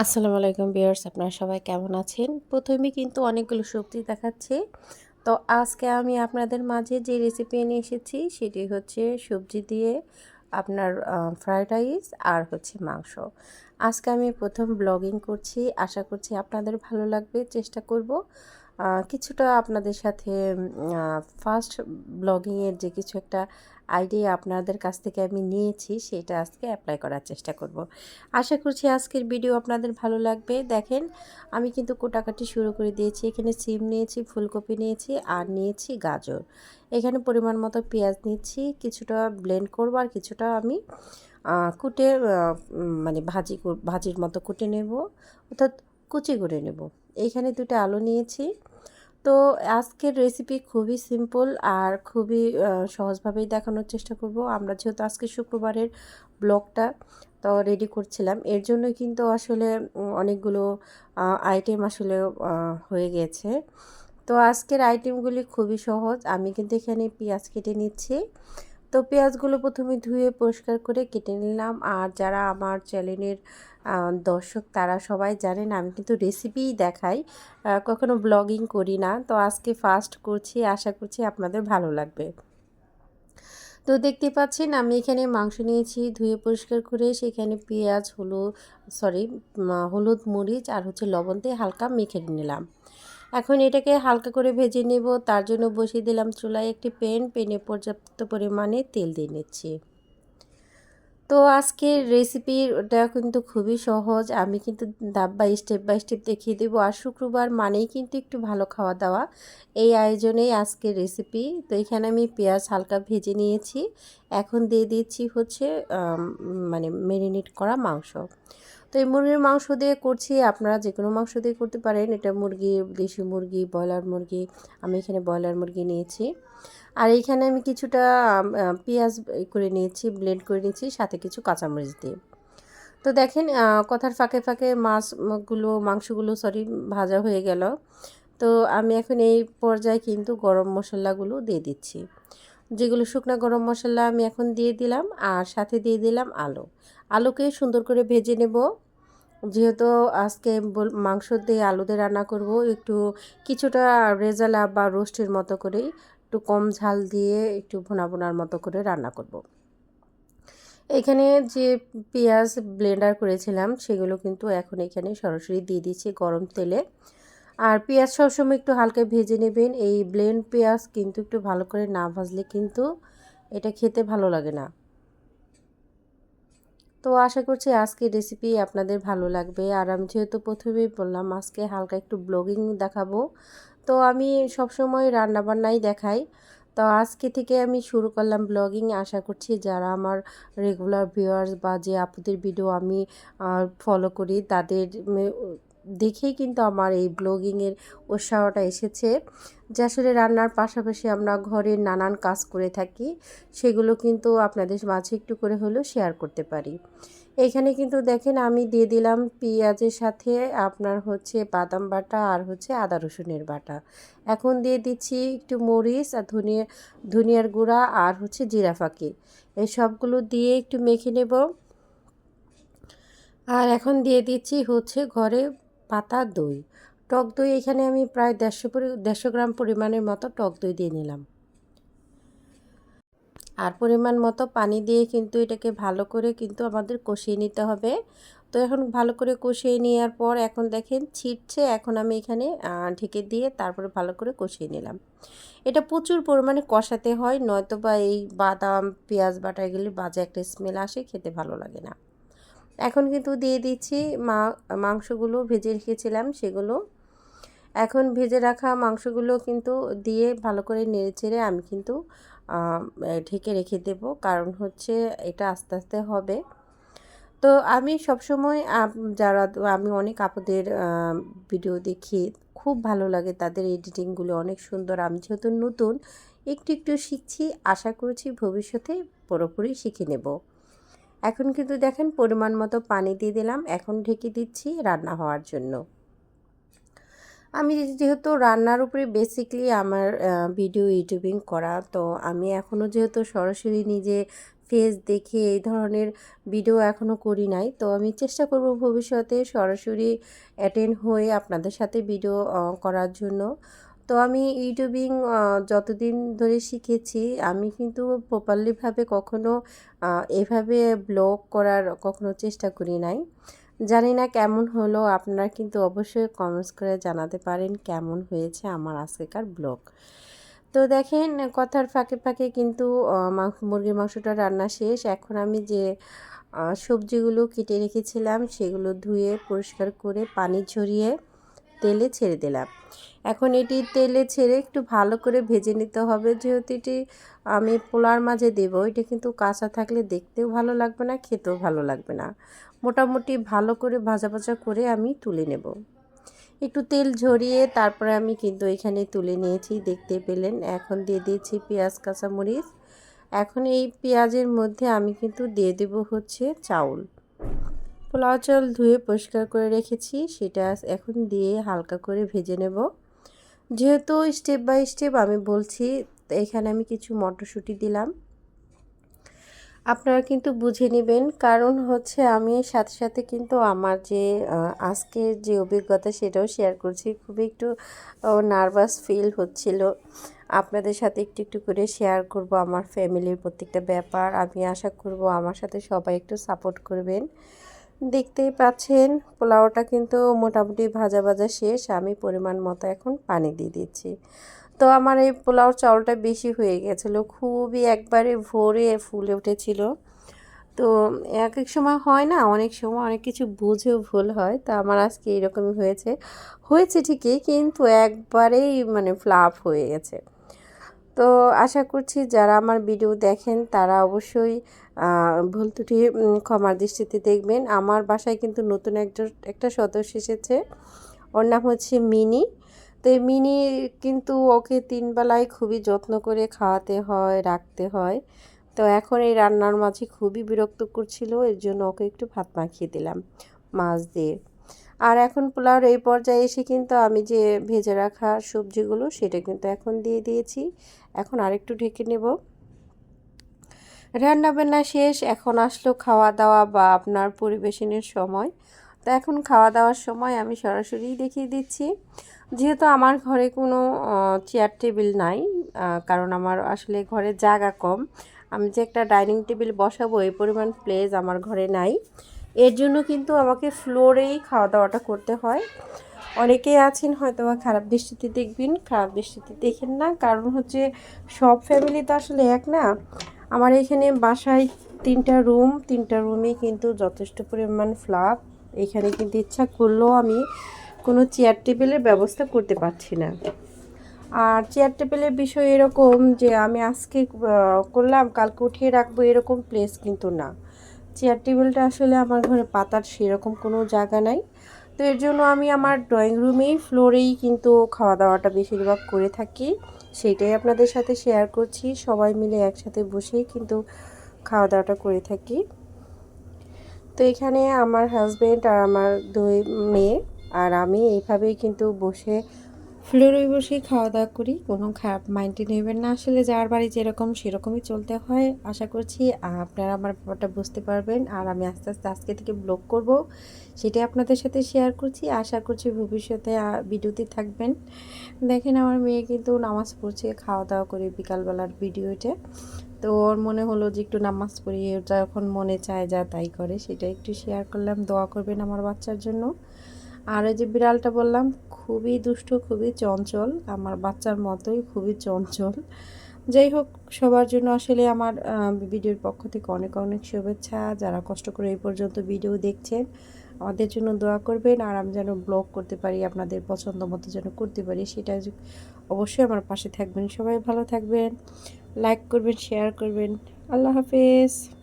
আসসালামু আলাইকুম বিয়ার্স আপনারা সবাই কেমন আছেন? প্রথমে কিন্তু অনেকগুলো সবজি দেখাচ্ছি। তো আজকে আমি আপনাদের মাঝে যে রেসিপি নিয়ে এসেছি, সেটি হচ্ছে সবজি দিয়ে আপনার ফ্রায়েড রাইস আর হচ্ছে মাংস। আজকে আমি প্রথম ব্লগিং করছি। আশা করছি আপনাদের ভালো লাগবে, চেষ্টা করব। কিছুটা আপনাদের সাথে ফার্স্ট ব্লগিংয়ের যে কিছু একটা আইডিয়া আপনাদের কাছ থেকে আমি নিয়েছি, সেটা আজকে অ্যাপ্লাই করার চেষ্টা করব। আশা করছি আজকের ভিডিও আপনাদের ভালো লাগবে। দেখেন, আমি কিন্তু কোটাকাটি শুরু করে দিয়েছি। এখানে সিম নিয়েছি, ফুলকপি নিয়েছি, আর নিয়েছি গাজর। এখানে পরিমাণ মতো পেঁয়াজ নিচ্ছি, কিছুটা ব্লেন্ড করব আর কিছুটা আমি কুটে মানে ভাজি ভাজির মতো কুটে নেব, অর্থাৎ কুচি করে নেব। এইখানে দুটো আলু নিয়েছি। তো আজকের রেসিপি খুবই সিম্পল আর খুবই সহজভাবেই দেখানোর চেষ্টা করব। আমরা যেহেতু আজকে শুক্রবারের ব্লগটা তো রেডি করছিলাম, এর জন্য কিন্তু আসলে অনেকগুলো আইটেম আসলে হয়ে গেছে। তো আজকের আইটেমগুলি খুবই সহজ, আমি কিন্তু এখানে পেঁয়াজ কেটে নিচ্ছি। তো পেঁয়াজগুলো প্রথমে ধুয়ে পরিষ্কার করে কেটে নিলাম। আর যারা আমার চ্যানেলের দর্শক তারা সবাই জানেন আমি কিন্তু রেসিপিই দেখাই কখনো ব্লগিং করি না। তো আজকে ফার্স্ট করছি, আশা করছি আপনাদের ভালো লাগবে। তো দেখতে পাচ্ছেন আমি এখানে মাংস নিয়েছি, ধুয়ে পরিষ্কার করে সেখানে পেঁয়াজ, হলুদ সরি হলুদ মরিচ আর হচ্ছে লবণ দিয়ে হালকা মেখে নিলাম। এখন এটাকে হালকা করে ভেজে নেব। তার জন্য বসিয়ে দিলাম চুলায় একটি পেন পেনে পর্যাপ্ত পরিমাণে তেল দিয়ে নিচ্ছি। তো আজকের রেসিপিটা কিন্তু খুবই সহজ। আমি কিন্তু ধাপ বাই স্টেপ বাই স্টেপ দেখিয়ে দেবো। আর শুক্রবার মানেই কিন্তু একটু ভালো খাওয়া দাওয়া। এই আয়োজনেই আজকের রেসিপি। তো এখানে আমি পেঁয়াজ হালকা ভেজে নিয়েছি। এখন দিয়ে দিচ্ছি হচ্ছে মানে মেরিনেট করা মাংস। তো এই মুরগির মাংস দিয়ে করছি। আপনারা যে কোনো মাংস দিয়ে করতে পারেন। এটা মুরগি, দেশি মুরগি, ব্রয়লার মুরগি, আমি এখানে ব্রয়লার মুরগি নিয়েছি। আর এইখানে আমি কিছুটা পেঁয়াজ করে নিয়েছি ব্লেন্ড করে নিয়েছি, সাথে কিছু কাঁচামরিচ দিয়ে। তো দেখেন কথার ফাঁকে ফাঁকে মাছগুলো, মাংসগুলো সরি ভাজা হয়ে গেল। তো আমি এখন এই পর্যায়ে কিন্তু গরম মশলাগুলো দিয়ে দিচ্ছি। যেগুলো শুকনো গরম মশলা আমি এখন দিয়ে দিলাম আর সাথে দিয়ে দিলাম আলু। আলুকে সুন্দর করে ভেজে নেব। যেহেতু আজকে মাংস দিয়ে আলু দিয়ে রান্না করব, একটু কিছুটা রেজালা বা রোস্টের মতো করেই একটু কম ঝাল দিয়ে একটু ভোনা ভোনার মতো করে রান্না করব। এখানে যে পেঁয়াজ ব্লেন্ডার করেছিলাম, সেগুলো কিন্তু এখন এখানে সরাসরি দিয়ে দিচ্ছি গরম তেলে। আর পেঁয়াজ সবসময় একটু হালকা ভেজে নেবেন। এই ব্লেন্ড পেঁয়াজ কিন্তু একটু ভালো করে না ভাজলে কিন্তু এটা খেতে ভালো লাগে না। তো আশা করছি আজকে রেসিপি আপনাদের ভালো লাগবে। আর আমি যেহেতু প্রথমেই বললাম আজকে হালকা একটু ব্লগিং দেখাবো, তো আমি সবসময় রান্নাবান্নাই দেখাই। তো আজকে থেকে আমি শুরু করলাম ব্লগিং আশা করছি যারা আমার রেগুলার ভিউয়ার্স বা যে আপুদের ভিডিও আমি ফলো করি, তাদের দেখেই কিন্তু আমার এই ব্লগিংয়ের উৎসাহটা এসেছে যে আসলে রান্নার পাশাপাশি আমরা ঘরের নানান কাজ করে থাকি, সেগুলো কিন্তু আপনাদের মাঝে একটু করে হলেও শেয়ার করতে পারি। এখানে কিন্তু দেখেন আমি দিয়ে দিলাম পেঁয়াজের সাথে আপনার হচ্ছে বাদাম বাটা আর হচ্ছে আদা রসুনের বাটা। এখন দিয়ে দিচ্ছি একটু মরিচ আর ধনিয়া, ধনিয়ার গুঁড়া আর হচ্ছে জিরা এই সবগুলো দিয়ে একটু মেখে নেব। আর এখন দিয়ে দিচ্ছি হচ্ছে ঘরে পাতা দই। টক দই এখানে আমি প্রায় দেড়শো দেড়শো গ্রাম পরিমাণের মতো টক দই দিয়ে নিলাম। আর পরিমাণ মতো পানি দিয়ে কিন্তু এটাকে ভালো করে কিন্তু আমাদের কষিয়ে নিতে হবে। তো এখন ভালো করে কষিয়ে নেওয়ার পর এখন দেখেন ছিটছে, এখন আমি এখানে ঢেকে দিয়ে তারপরে ভালো করে কষিয়ে নিলাম। এটা প্রচুর পরিমাণে কষাতে হয় নয়তো বা এই বাদাম, পেঁয়াজ বাটা এগুলি বাজে একটা স্মেল আসে, খেতে ভালো লাগে না। এখন কিন্তু দিয়ে দিচ্ছি মা, মাংসগুলো ভেজে রেখেছিলাম সেগুলো। এখন ভেজে রাখা মাংসগুলো কিন্তু দিয়ে ভালো করে নেড়ে চেড়ে আমি কিন্তু ঢেকে রেখে দেব। কারণ হচ্ছে এটা আস্তে আস্তে হবে। তো আমি সবসময় যারা আমি অনেক আপুদের ভিডিও দেখি, খুব ভালো লাগে তাদের এডিটিংগুলো অনেক সুন্দর। আমি যেহেতু নতুন, একটু একটু শিখছি, আশা করছি ভবিষ্যতে পুরোপুরি শিখে নেব। এখন কিন্তু দেখেন পরিমাণ মতো পানি দিয়ে দিলাম, এখন ঢেকে দিচ্ছি রান্না হওয়ার জন্য। আমি যেহেতু রান্নার উপরে বেসিকলি আমার ভিডিও ইউটিউবিং করা, তো আমি এখনও যেহেতু সরাসরি নিজে ফেস দেখে এই ধরনের ভিডিও এখনও করি নাই, তো আমি চেষ্টা করব ভবিষ্যতে সরাসরি অ্যাটেন্ড হয়ে আপনাদের সাথে ভিডিও করার জন্য। তো আমি ইউটিউবিং যতদিন ধরে শিখেছি, আমি কিন্তু প্রপারলিভাবে কখনো এভাবে ব্লগ করার কখনো চেষ্টা করি নাই। জানি না কেমন হলো, আপনারা কিন্তু অবশ্যই কমেন্টস করে জানাতে পারেন কেমন হয়েছে আমার আজকেকার ব্লগ তো দেখেন, কথার ফাঁকে ফাঁকে কিন্তু মুরগির মাংসটা রান্না শেষ। এখন আমি যে সবজিগুলো কেটে রেখেছিলাম, সেগুলো ধুয়ে পরিষ্কার করে পানি ঝরিয়ে তেলে ছেড়ে দিলাম। এখন এটি তেলে ছেড়ে একটু ভালো করে ভেজে নিতে হবে। যেহেতু এটি আমি পোলার মাঝে দেবো, এটা কিন্তু কাঁচা থাকলে দেখতেও ভালো লাগবে না, খেতেও ভালো লাগবে না। মোটামুটি ভালো করে ভাজা ভাজা করে আমি তুলে নেব। একটু তেল ঝরিয়ে তারপরে আমি কিন্তু এখানে তুলে নিয়েছি, দেখতে পেলেন। এখন দিয়ে দিয়েছি পেঁয়াজ, কাঁচামরিচ। এখন এই পেঁয়াজের মধ্যে আমি কিন্তু দিয়ে দেব হচ্ছে চাউল। পোলাও চাল ধুয়ে পরিষ্কার করে রেখেছি, সেটা এখন দিয়ে হালকা করে ভেজে নেব। যেহেতু স্টেপ বাই স্টেপ আমি বলছি এখানে আমি কিছু মটরশুঁটি দিলাম। আপনারা কিন্তু বুঝে নেবেন, কারণ হচ্ছে আমি সাথে সাথে কিন্তু আমার যে আজকের যে অভিজ্ঞতা সেটাও শেয়ার করছি। খুবই একটু নার্ভাস ফিল হচ্ছিল। আপনাদের সাথে একটু একটু করে শেয়ার করব আমার ফ্যামিলির প্রত্যেকটা ব্যাপার। আমি আশা করব আমার সাথে সবাই একটু সাপোর্ট করবেন। দেখতেই পাচ্ছেন, পোলাওটা কিন্তু মোটামুটি ভাজা ভাজা শেষ। আমি পরিমাণ মতো এখন পানি দিয়ে দিচ্ছি। তো আমার এই পোলাও চাউলটা বেশি হয়ে গেছিল, খুবই একবারে ভোরে ফুলে উঠেছিল। তো এক এক সময় হয় না, অনেক সময় অনেক কিছু বুঝেও ভুল হয়, তো আমার আজকে এরকমই হয়েছে। হয়েছে ঠিকই, কিন্তু একবারেই মানে ফ্লাপ হয়ে গেছে। তো আশা করছি যারা আমার ভিডিও দেখেন তারা অবশ্যই ভুল ত্রুটি ক্ষমার দৃষ্টিতে দেখবেন। আমার বাসায় কিন্তু নতুন একজন, একটা সদস্য এসেছে। ওর নাম হচ্ছে মিনি। তো এই মিনি কিন্তু ওকে তিন বেলায় খুবই যত্ন করে খাওয়াতে হয়, রাখতে হয়। তো এখন এই রান্নার মাঝে খুবই বিরক্ত করছিল। এর জন্য ওকে একটু ভাত মাখিয়ে দিলাম, মাছ দিয়ে। আর এখন পোলাওর এই পর্যায়ে এসে কিন্তু আমি যে ভেজে রাখা সবজিগুলো সেটা কিন্তু এখন দিয়ে দিয়েছি। এখন আরেকটু ঢেকে নেব। রান্না বান্না শেষ, এখন আসলো খাওয়া দাওয়া বা আপনার পরিবেশনের সময়। তো এখন খাওয়া দাওয়ার সময় আমি সরাসরি দেখিয়ে দিচ্ছি। যেহেতু আমার ঘরে কোনো চেয়ার টেবিল নাই কারণ আমার আসলে ঘরে জায়গা কম, আমি যে একটা ডাইনিং টেবিল বসাবো, এই পরিমাণ প্লেস আমার ঘরে নাই। এর জন্য কিন্তু আমাকে ফ্লোরেই খাওয়া দাওয়াটা করতে হয়। অনেকেই আছেন হয়তো বা খারাপ দৃষ্টিতে দেখবেন, খারাপ দৃষ্টিতে দেখেন না। কারণ হচ্ছে সব ফ্যামিলি তো আসলে এক না। আমার এখানে বাসায় তিনটা রুম তিনটা রুমে কিন্তু যথেষ্ট পরিমাণ ফ্লাপ এখানে কিন্তু ইচ্ছা করলেও আমি কোনো চেয়ার টেবিলের ব্যবস্থা করতে পারছি না। আর চেয়ার টেবিলের বিষয় এরকম যে আমি আজকে করলাম, কালকে উঠিয়ে রাখব এরকম প্লেস কিন্তু না। চেয়ার টেবিলটা আসলে আমার ঘরে পাতার সেরকম কোনো জায়গা নাই। তো এর জন্য আমি আমার ড্রয়িং রুমেই ফ্লোরেই কিন্তু খাওয়া দাওয়াটা বেশিরভাগ করে থাকি। সেইটাই আপনাদের সাথে শেয়ার করছি। সবাই মিলে একসাথে বসেই কিন্তু খাওয়া দাওয়াটা করে থাকি। তো এখানে আমার হাজব্যান্ড আর আমার দুই মেয়ে, আর আমি এইভাবেই কিন্তু বসে ফ্লোরে বসেই খাওয়া দাওয়া করি, কোনো খারাপ মাইন্ডে নেবেন না। আসলে যার বাড়ি যেরকম সেরকমই চলতে হয়, আশা করছি আপনারা আমার ব্যাপারটা বুঝতে পারবেন। আর আমি আস্তে আস্তে আজকে থেকে ব্লগ করব, সেটাই আপনাদের সাথে শেয়ার করছি। আশা করছি ভবিষ্যতে ভিডিওতে থাকবেন। দেখেন আমার মেয়ে কিন্তু নামাজ পড়ছে, খাওয়া দাওয়া করে বিকালবেলার ভিডিওটা তো ওর মনে হলো যে একটু নামাজ পড়ি যখন মনে চায় যা তাই করে, সেটা একটু শেয়ার করলাম। দোয়া করবেন আমার বাচ্চার জন্য। আর ওই যে বিড়ালটা বললাম, খুবই দুষ্ট, খুবই চঞ্চল, আমার বাচ্চার মতোই খুবই চঞ্চল। যাই হোক, সবার জন্য আসলে আমার ভিডিওর পক্ষ থেকে অনেক অনেক শুভেচ্ছা। যারা কষ্ট করে এই পর্যন্ত ভিডিও দেখছেন, আমাদের জন্য দোয়া করবেন। আর আমি যেন ব্লগ করতে পারি, আপনাদের পছন্দ মতো যেন করতে পারি, সেটা অবশ্যই আমার পাশে থাকবেন। সবাই ভালো থাকবেন লাইক করবেন শেয়ার করবেন। আল্লাহ হাফেজ।